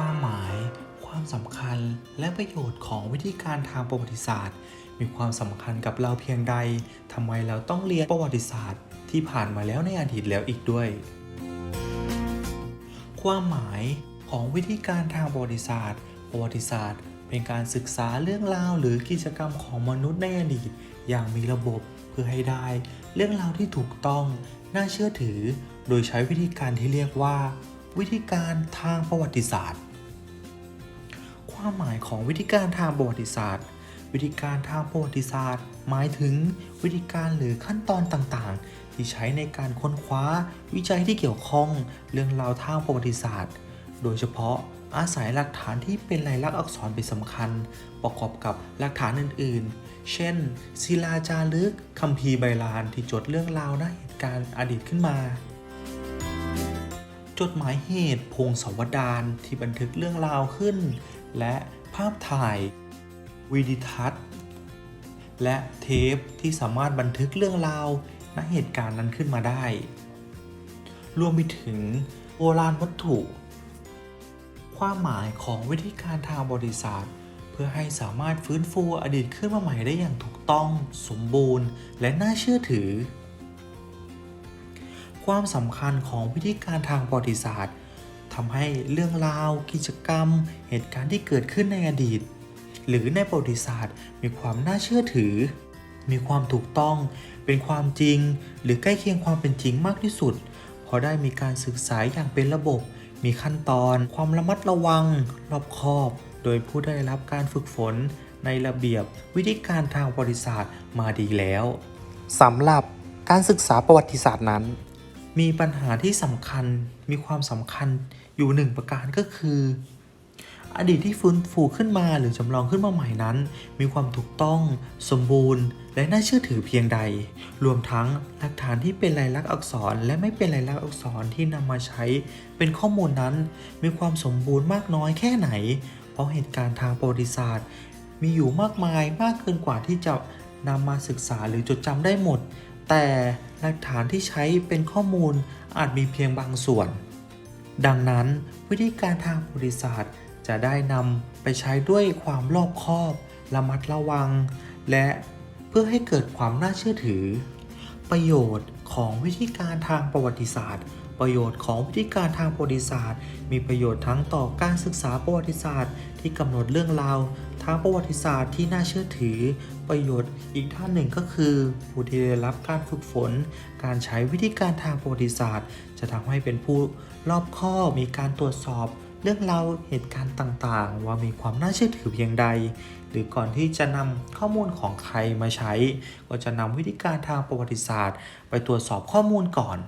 ความหมาย ความสำคัญและประโยชน์ของวิธีการทางประวัติศาสตร์ มีความสำคัญกับเราเพียงใดทำไมเราต้องเรียนประวัติศาสตร์ ที่ผ่านมาแล้วในอดีตแล้วอีกด้วย ความหมายของวิธีการทางประวัติศาสตร์ ประวัติศาสตร์ เป็นการศึกษาเรื่องราวหรือกิจกรรมของมนุษย์ในอดีต อย่างมีระบบเพื่อให้ได้ เรื่องราวที่ถูกต้อง น่าเชื่อถือ โดยใช้วิธีการที่เรียกว่า วิธีการทางประวัติศาสตร์ ความหมายของวิธีการทางประวัติศาสตร์ วิธีการทางประวัติศาสตร์ หมายถึงวิธีการหรือขั้นตอนต่างๆ ที่ใช้ในการค้นคว้า วิจัยที่เกี่ยวข้องเรื่องราวทางประวัติศาสตร์ โดยเฉพาะอาศัยหลักฐานที่เป็นลายลักษณ์อักษรเป็นสำคัญ ประกอบกับหลักฐานอื่นๆ เช่น ศิลาจารึกคัมภีร์ใบลานที่จดเรื่องราวณเหตุการณ์อดีตขึ้นมาจดหมายเหตุพงศาวดารที่บันทึกเรื่องราวขึ้น และภาพถ่ายวิดิทัศน์ และเทปที่สามารถบันทึกเรื่องราวณเหตุการณ์นั้นขึ้นมาได้ รวมไปถึงโบราณวัตถุ ความหมายของวิธีการทางบริษัทเพื่อให้สามารถฟื้นฟูอดีตขึ้นมาใหม่ได้อย่างถูกต้อง สมบูรณ์ และน่าเชื่อถือ ความสำคัญของวิธีการทางประวั ติศาสตร์ทำให้เรื่องราว กิจกรรม เหตุการณ์ที่เกิดขึ้นในอดีต หรือในประวัติศาสตร์ มีความน่าเชื่อถือ มีความถูกต้อง เป็นความจริง หรือใกล้เคียงความเป็นจริงมากที่สุดเพราะได้มีการศึกษาอย่างเป็นระบบ มีขั้นตอน ความระมัดระวัง รอบคอบ โดยผู้ได้รับการฝึกฝน ในระเบียบวิธีการทางประวัติศาสตร์มาดีแล้วสำหรับการศึกษาประวัติศาสตร์นั้น มีปัญหาที่สำคัญมีความสำคัญอยู่หนึ่งประการก็คือ อดีตที่ฟื้นฟูขึ้นมาหรือจำลองขึ้นมาใหม่นั้น มีความถูกต้องสมบูรณ์ และน่าเชื่อถือเพียงใด รวมทั้งหลักฐานที่เป็นลายลักษณ์อักษร และไม่เป็นลายลักษณ์อักษรที่นำมาใช้ เป็นข้อมูลนั้น มีความสมบูรณ์มากน้อยแค่ไหน เพราะเหตุการณ์ทางประวัติศาสตร์ มีอยู่มากมายมากเกินกว่าที่จะนำมาศึกษาหรือจดจำได้หมด แต่หลักฐานที่ใช้เป็นข้อมูลอาจมีเพียงบางส่วน ดังนั้นวิธีการทางประวัติศาสตร์จะได้นำไปใช้ด้วยความรอบคอบระมัดระวัง และเพื่อให้เกิดความน่าเชื่อถือ ประโยชน์ของวิธีการทางประวัติศาสตร์ ประโยชน์ของวิธีการทางประวัติศาสตร์ มีประโยชน์ทั้งต่อการศึกษาประวัติศาสตร์ ที่กำหนดเรื่องราวทางประวัติศาสตร์ที่น่าเชื่อถือ ประโยชน์ อีกท่านหนึ่งก็คือผู้ที่ได้รับการฝึกฝน การใช้วิธีการทางประวัติศาสตร์ จะทำให้เป็นผู้รอบคอบมีการตรวจสอบ เรื่องราวเหตุการณ์ต่างๆ ว่ามีความน่าเชื่อถือเพียงใด หรือก่อนที่จะนำข้อมูลของใครมาใช้ ก็จะนำวิธีการทางประวัติศาสตร์ ไปตรวจสอบข้อมูลก่อน